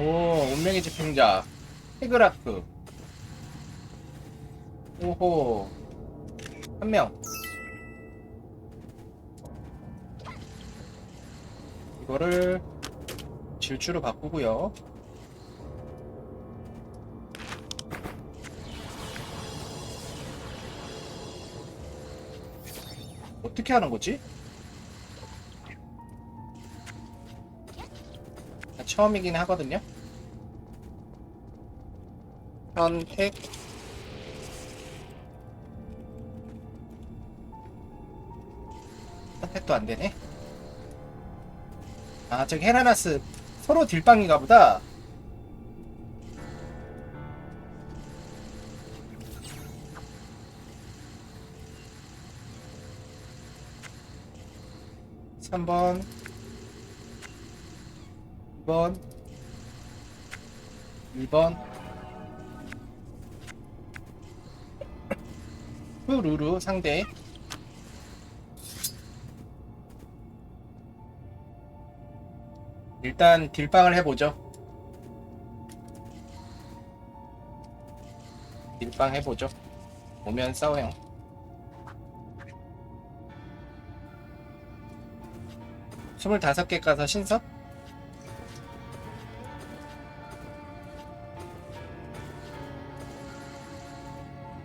오, 운명의 집행자. 헤그라크. 오호. 한 명. 이거를 질주로 바꾸고요. 어떻게 하는 거지? 아, 처음이긴 하거든요. 선택. 선택도 안 되네. 아, 저기 헤라나스 서로 딜빵인가 보다. 삼번 2번 2번 후루루 상대. 일단 딜빵을 해보죠. 딜빵 해보죠. 오면 싸워요. 스물다섯 개 까서 신석?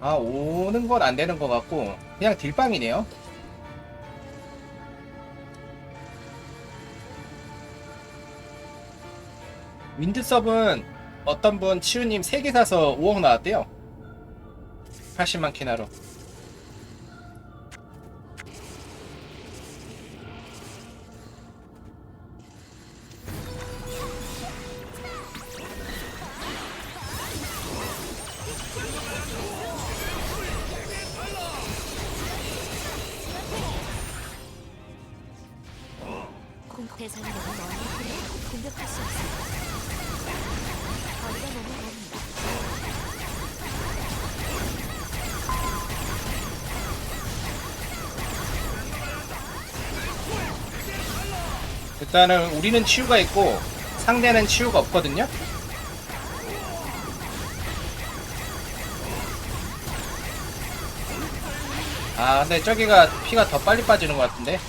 아 오는 건 안 되는 것 같고 그냥 딜빵이네요. 윈드섭은 어떤 분 치우님 3개 사서 5억 나왔대요. 80만 키나로 공 대상이 너무 멀리 공격할 수 없습니다. 거리가 너무 멉니다. 일단은 우리는 치유가 있고 상대는 치유가 없거든요. 아 근데 저기가 피가 더 빨리 빠지는 것 같은데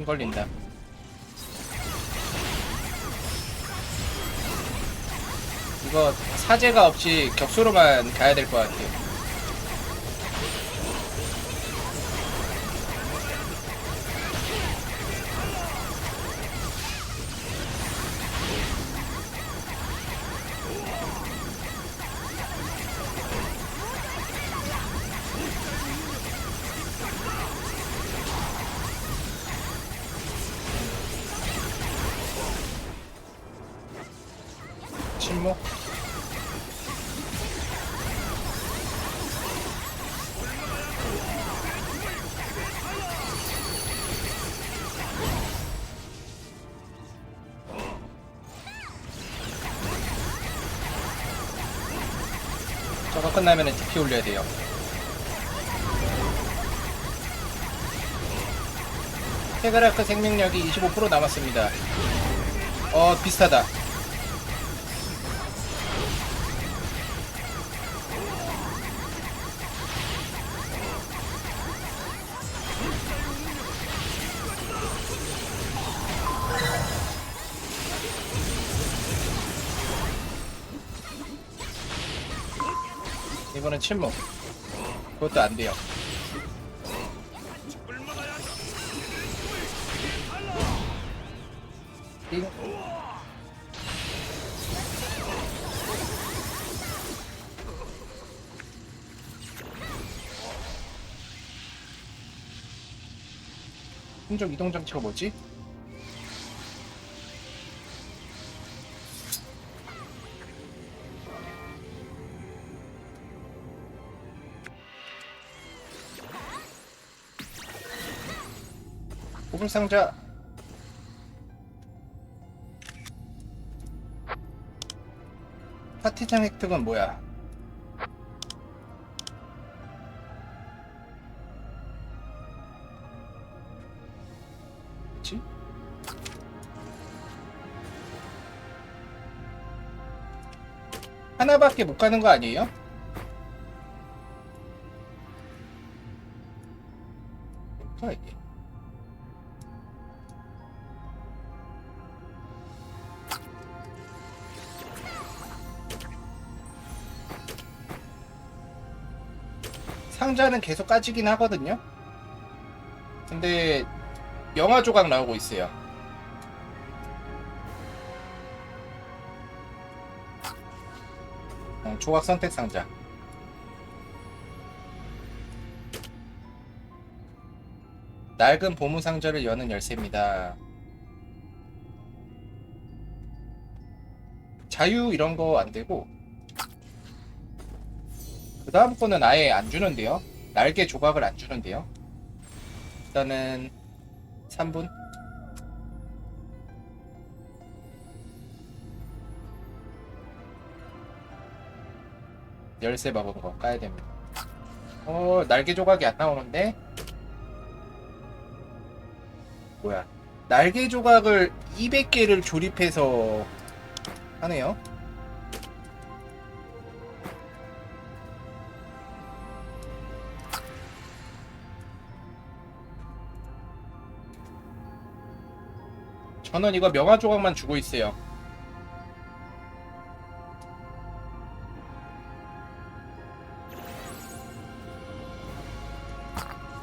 힘 걸린다. 이거 사제가 없이 격수로만 가야 될 것 같아요. 침묵. 저거 끝나면 TP 올려야 돼요. 헤그라크 생명력이 25% 남았습니다. 어, 비슷하다. 이번엔 침묵. 그것도 안 돼요. 띵. 흔적 이동 장치가 뭐지? 보물상자 파티장 획득은 뭐야? 그치? 하나밖에 못 가는 거 아니에요? 뭐야 이게? 상자는 계속 까지긴 하거든요. 근데 영화 조각 나오고 있어요. 어, 조각 선택 상자. 낡은 보물 상자를 여는 열쇠입니다. 자유 이런 거 안 되고 그 다음 거는 아예 안 주는데요. 날개 조각을 안 주는데요. 일단은 3분. 열쇠 먹은 거 까야 됩니다. 어, 날개 조각이 안 나오는데? 뭐야. 날개 조각을 200개를 조립해서 하네요. 저는 이거 명화 조각만 주고 있어요.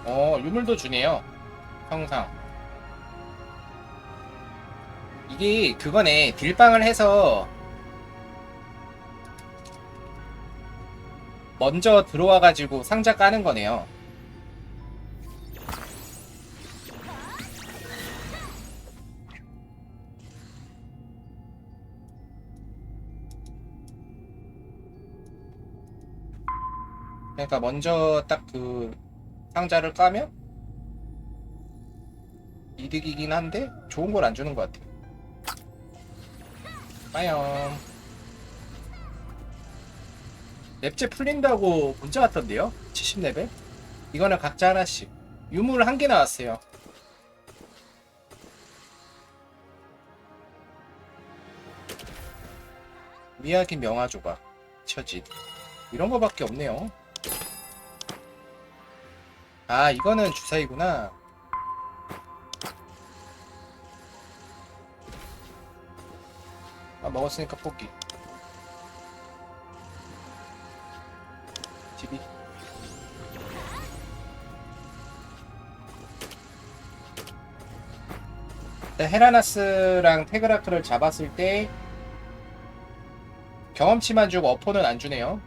어, 유물도 주네요. 형상. 이게 그거네. 딜빵을 해서 먼저 들어와가지고 상자 까는 거네요. 그러니까 먼저 딱 그 상자를 까면 이득이긴 한데 좋은 걸 안 주는 것 같아요. 빠염. 랩제 풀린다고 문자 왔던데요? 70레벨? 이거는 각자 하나씩. 유물 한 개 나왔어요. 미야기 명화 조각, 처짓. 이런 거밖에 없네요. 아, 이거는 주사위구나. 아, 먹었으니까 뽑기. TV. 일단 헤라나스랑 테그라크를 잡았을 때 경험치만 주고 어포는 안 주네요.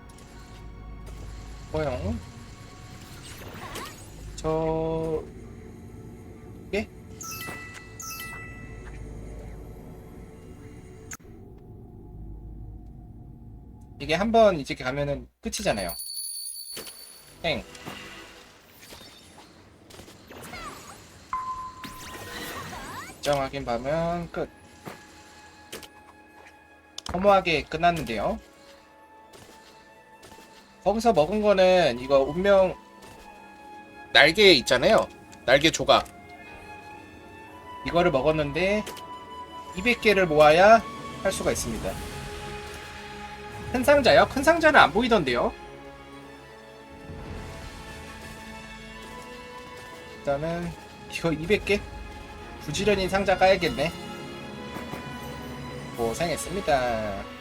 뭐요? 저 예? 이게 한 번 이제 가면은 끝이잖아요. 행. 입장 확인 봐면 끝. 허무하게 끝났는데요. 거기서 먹은 거는 이거 운명 날개 있잖아요. 날개 조각. 이거를 먹었는데 200개를 모아야 할 수가 있습니다. 큰 상자요? 큰 상자는 안 보이던데요. 일단은 이거 200개? 부지런히 상자 까야겠네. 고생했습니다.